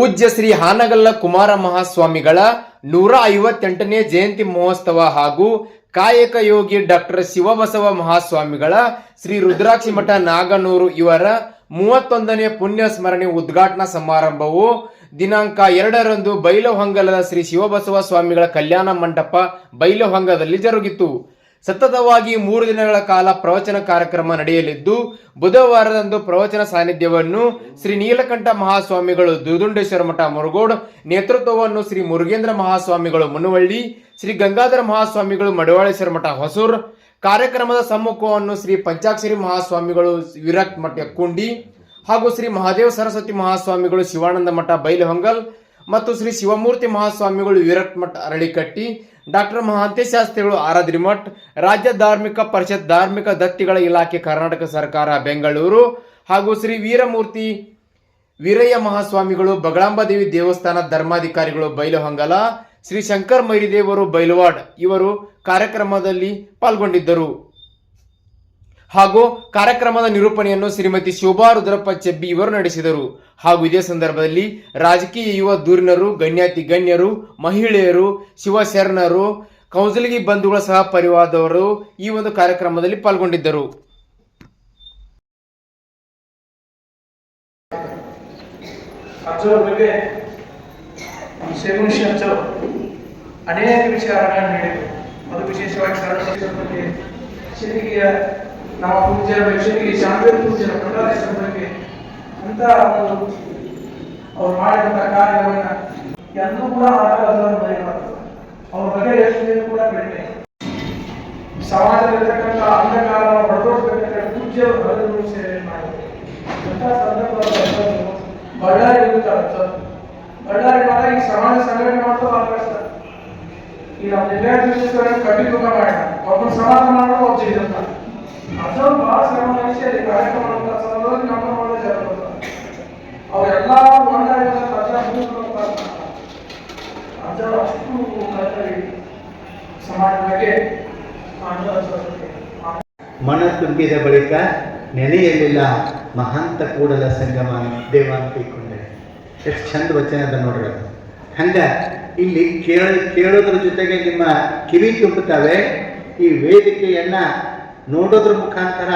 ಪೂಜ್ಯ ಶ್ರೀ ಹಾನಗಲ್ಲ ಕುಮಾರ ಮಹಾಸ್ವಾಮಿಗಳ ನೂರ ಐವತ್ತೆಂಟನೇ ಜಯಂತಿ ಮಹೋತ್ಸವ ಹಾಗೂ ಕಾಯಕ ಯೋಗಿ ಡಾಕ್ಟರ್ ಶಿವಬಸವ ಮಹಾಸ್ವಾಮಿಗಳ ಶ್ರೀ ರುದ್ರಾಕ್ಷಿ ಮಠ ನಾಗನೂರು ಇವರ ಮೂವತ್ತೊಂದನೇ ಪುಣ್ಯ ಸ್ಮರಣೆ ಉದ್ಘಾಟನಾ ಸಮಾರಂಭವು ದಿನಾಂಕ ಎರಡರಂದು ಬೈಲಹೊಂಗಲದ ಶ್ರೀ ಶಿವಬಸವ ಸ್ವಾಮಿಗಳ ಕಲ್ಯಾಣ ಮಂಟಪ ಬೈಲಹೊಂಗದಲ್ಲಿ ಜರುಗಿತು. ಸತತವಾಗಿ ಮೂರು ದಿನಗಳ ಕಾಲ ಪ್ರವಚನ ಕಾರ್ಯಕ್ರಮ ನಡೆಯಲಿದ್ದು, ಬುಧವಾರದಂದು ಪ್ರವಚನ ಸಾನ್ನಿಧ್ಯವನ್ನು ಶ್ರೀ ನೀಲಕಂಠ ಮಹಾಸ್ವಾಮಿಗಳು ದುದುಂಡೇಶ್ವರ ಮಠ ಮುರುಗೋಡ್, ನೇತೃತ್ವವನ್ನು ಶ್ರೀ ಮುರುಗೇಂದ್ರ ಮಹಾಸ್ವಾಮಿಗಳು ಮುನುವಳ್ಳಿ ಶ್ರೀ ಗಂಗಾಧರ ಮಹಾಸ್ವಾಮಿಗಳು ಮಡವಾಳೇಶ್ವರ ಮಠ ಹೊಸೂರ್, ಕಾರ್ಯಕ್ರಮದ ಸಮ್ಮುಖವನ್ನು ಶ್ರೀ ಪಂಚಾಕ್ಷರಿ ಮಹಾಸ್ವಾಮಿಗಳು ವಿರಕ್ತ್ ಮಠ ಕುಂಡಿ ಹಾಗೂ ಶ್ರೀ ಮಹಾದೇವ ಸರಸ್ವತಿ ಮಹಾಸ್ವಾಮಿಗಳು ಶಿವಾನಂದ ಮಠ ಬೈಲಹೊಂಗಲ್ ಮತ್ತು ಶ್ರೀ ಶಿವಮೂರ್ತಿ ಮಹಾಸ್ವಾಮಿಗಳು ವಿರಕ್ತ್ ಮಠ ಅರಳಿಕಟ್ಟಿ ಡಾಕ್ಟರ್ ಮಹಾಂತೇಶ ಶಾಸ್ತ್ರಿಗಳು ಆರಾದ್ರಿಮಠ್ ರಾಜ್ಯ ಧಾರ್ಮಿಕ ಪರಿಷತ್ ಧಾರ್ಮಿಕ ದತ್ತಿಗಳ ಇಲಾಖೆ ಕರ್ನಾಟಕ ಸರ್ಕಾರ ಬೆಂಗಳೂರು ಹಾಗೂ ಶ್ರೀ ವೀರಮೂರ್ತಿ ವೀರಯ್ಯ ಮಹಾಸ್ವಾಮಿಗಳು ಬಗಳಾಂಬಾದೇವಿ ದೇವಸ್ಥಾನ ಧರ್ಮಾಧಿಕಾರಿಗಳು ಬೈಲಹೊಂಗಲ, ಶ್ರೀ ಶಂಕರ್ ಮೈರಿದೇವರು ಬೈಲವಾಡ್ ಇವರು ಕಾರ್ಯಕ್ರಮದಲ್ಲಿ ಪಾಲ್ಗೊಂಡಿದ್ದರು. ಹಾಗೂ ಕಾರ್ಯಕ್ರಮದ ನಿರೂಪಣೆಯನ್ನು ಶ್ರೀಮತಿ ಶೋಭಾ ರುದ್ರಪ್ಪ ಚೆಬ್ಬಿ ಇವರು ನಡೆಸಿದರು. ಹಾಗೂ ಇದೇ ಸಂದರ್ಭದಲ್ಲಿ ರಾಜಕೀಯ ಯುವ ದೂರಿನರು ಗಣ್ಯಾತಿ ಗಣ್ಯರು ಮಹಿಳೆಯರು, ಶಿವಶರಣರು, ಕೌನ್ಸಿಲಿಗಿ ಬಂಧುಗಳ ಸಹ ಪರಿವಾರದವರು ಈ ಒಂದು ಕಾರ್ಯಕ್ರಮದಲ್ಲಿ ಪಾಲ್ಗೊಂಡಿದ್ದರು. ಅನೇಕ ವಿಚಾರಗಳನ್ನು ಅದು ವಿಶೇಷವಾಗಿ ನಮ್ಮ ಪೂಜ್ಯರ ಶಿರಿಗೆಯ ಶಾಂತಿ ಪೂಜ್ಯರ ಬಗ್ಗೆ ಅಂತ ಒಂದು ಅವ್ರು ಮಾಡಿದಂತ ಕಾರ್ಯವನ್ನ ಎಂದು ಕೂಡ ಮರೆಯಬಾರದು ಅವ್ರ ಬಗ್ಗೆ ಯೋಚನೆ ಕೂಡ ಕಡಿಮೆ ಸಮಾಜದಲ್ಲಿರ್ತಕ್ಕಂಥ ಅಂಧಕಾರವನ್ನು ಹೊಡೆದೋಡ್ಬೇಕಂದ್ರೆ ಪೂಜ್ಯರು ಬರೆದು ಸೇವೆ ಅಂತ ಸಂದರ್ಭದಲ್ಲಿ ಬಳ್ಳಾರಿ ಇರುತ್ತಾರೆ ಬಳ್ಳಾರಿ ಈ ಸಮಾಜ ಸಂಘಟನೆ ಮಾಡ್ತಾ ಆಕರ್ಷ ಈ ನಮ್ಮ ತೂಕ ಮಾಡೋಣ ಒಬ್ಬರು ಸಮಾಧಾನ ಮಾಡೋದು ಒಬ್ಬ ಜೈದಂತ ಅಲ್ಲಿ ಕಾರ್ಯಕ್ರಮ ನಮ್ಮ ಅವರೆಲ್ಲ ಅಷ್ಟು ಸಮಾಜದ ಸಮಾಜ ಬಗ್ಗೆ ಮನ ತುಂಬಿದ ಬಳಿಕ ನೆನೆಯಲಿಲ್ಲ ಮಹಾಂತ ಕೂಡಲ ಸಂಗಮ ದೇವ ಅಂತ ಇಟ್ಕೊಂಡೆ ಎಷ್ಟು ಚಂದ ವಚನ ನೋಡ್ರಿ. ಅದು ಹಂಗ ಇಲ್ಲಿ ಕೇಳ ಕೇಳೋದ್ರ ಜೊತೆಗೆ ನಿಮ್ಮ ಕಿವಿ ತುಂಬುತ್ತವೆ ಈ ವೇದಿಕೆಯನ್ನ ನೋಡೋದ್ರ ಮುಖಾಂತರ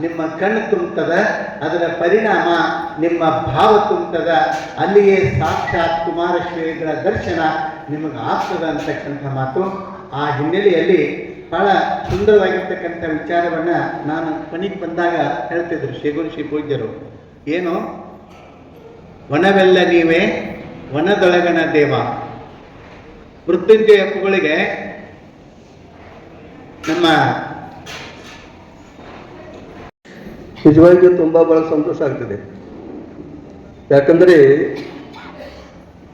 ನಿಮ್ಮ ಕಣ್ಣು ತುಂಬುತ್ತದ ಅದರ ಪರಿಣಾಮ ನಿಮ್ಮ ಭಾವ ತುಂಬುತ್ತದ ಅಲ್ಲಿಯೇ ಸಾಕ್ಷಾತ್ ಕುಮಾರಶ್ರೀಗಳ ದರ್ಶನ ನಿಮಗೆ ಆಗ್ತದ ಅಂತಕ್ಕಂಥ ಮಾತು. ಆ ಹಿನ್ನೆಲೆಯಲ್ಲಿ ಬಹಳ ಸುಂದರವಾಗಿರ್ತಕ್ಕಂಥ ವಿಚಾರವನ್ನ ನಾನು ಮನೆಗೆ ಬಂದಾಗ ಹೇಳ್ತಿದ್ರು ಶೇಗುನ್ ಶ್ರೀ ಪೂಜ್ಯರು. ಏನು? ವನವೆಲ್ಲ ನೀವೇ, ವನದೊಳಗನ ದೇವ. ಮೃತ್ಯುಂಜಯ ಅಪ್ಪುಗಳಿಗೆ ನಮ್ಮ ನಿಜವಾಗಿಯೂ ತುಂಬ ಬಹಳ ಸಂತೋಷ ಆಗ್ತದೆ. ಯಾಕಂದರೆ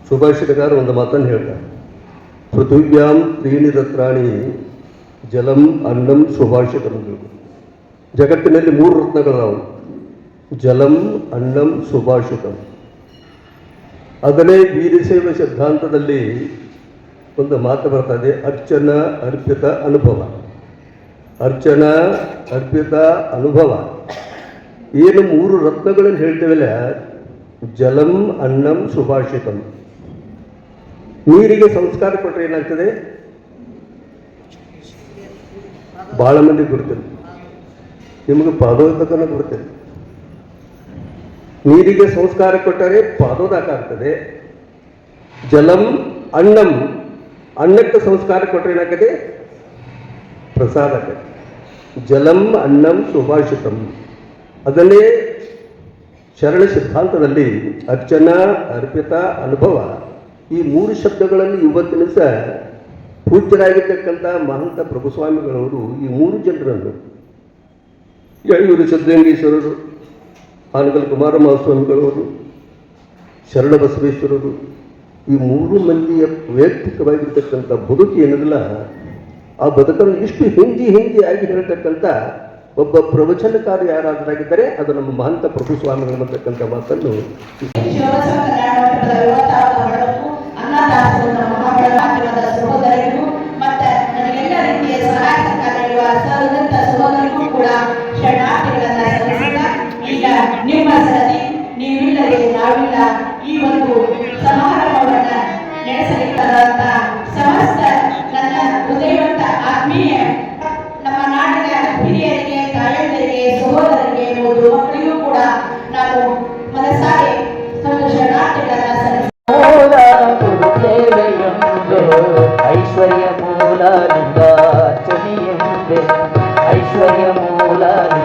ಸುಭಾಷಿತಗಾರ ಒಂದು ಮಾತನ್ನು ಹೇಳ್ತಾರೆ. ಪೃಥ್ವ್ಯಾಂ ತ್ರೀಣಿ ರತ್ನಾಣಿ ಜಲಂ ಅನ್ನಂ ಸುಭಾಷಿತಂ ಜಗತ್ತಿನಲ್ಲಿ ಮೂರು ರತ್ನಗಳವು ಜಲಂ, ಅನ್ನಂ ಸುಭಾಷಿತಂ ಅದನ್ನೇ ವೀರಸೇವ ಸಿದ್ಧಾಂತದಲ್ಲಿ ಒಂದು ಮಾತು ಬರ್ತದೆ ಅರ್ಚನ ಅರ್ಪಿತ ಅನುಭವ ಅರ್ಚನ ಅರ್ಪಿತ ಅನುಭವ. ಏನು ಮೂರು ರತ್ನಗಳನ್ನು ಹೇಳ್ತೇವಲ್ಲ ಜಲಂ, ಅನ್ನಂ, ಸುಭಾಷಿತಂ. ನೀರಿಗೆ ಸಂಸ್ಕಾರ ಕೊಟ್ಟರೆ ಏನಾಗ್ತದೆ? ಭಾಳ ಮಂದಿ ಗುರುತಿಲ್ಲ ನಿಮಗೆ ಪಾದೋದಕನ ಗುರುತಿಲ್ಲ ನೀರಿಗೆ ಸಂಸ್ಕಾರ ಕೊಟ್ಟರೆ ಪಾದೋದಕ ಆಗ್ತದೆ. ಜಲಂ, ಅನ್ನಂ. ಅನ್ನಕ್ಕೆ ಸಂಸ್ಕಾರ ಕೊಟ್ಟರೆ ಏನಾಗ್ತದೆ? ಪ್ರಸಾದ ಜಲಂ, ಅನ್ನಂ, ಸುಭಾಷಿತಂ. ಅದನ್ನೇ ಶರಣ ಸಿದ್ಧಾಂತದಲ್ಲಿ ಅರ್ಚನ, ಅರ್ಪಿತ, ಅನುಭವ ಈ ಮೂರು ಶಬ್ದಗಳಲ್ಲಿ ಇವತ್ತಿನ ಸಹ ಪೂಜ್ಯರಾಗಿರ್ತಕ್ಕಂಥ ಮಹಂತ ಪ್ರಭುಸ್ವಾಮಿಗಳವರು ಈ ಮೂರು ಜನರನ್ನು ಇವರು ಸಿದ್ಧಲಿಂಗೇಶ್ವರರು ಆನಗಲ್ ಕುಮಾರ ಮಹಾಸ್ವಾಮಿಗಳವರು, ಶರಣ ಬಸವೇಶ್ವರರು ಈ ಮೂರು ಮಂದಿಯ ವೈಯಕ್ತಿಕವಾಗಿರ್ತಕ್ಕಂಥ ಬದುಕು ಏನಿರಲ್ಲ ಆ ಬದುಕನ್ನು ಇಷ್ಟು ಹಿಂದಿ ಹಿಂಜಿ ಆಗಿ ಹೇಳ್ತಕ್ಕಂಥ ಒಬ್ಬ ಪ್ರವಚನಕಾರ ಯಾರಾದರಾಗಿದ್ದರೆ ಅದು ನಮ್ಮ ಮಹಂತ ಪ್ರಭು ಸ್ವಾಮಿಗಳು ಅಂತಕ್ಕಂಥ ಮಾತನ್ನು ಶಿವಬಸವ মালা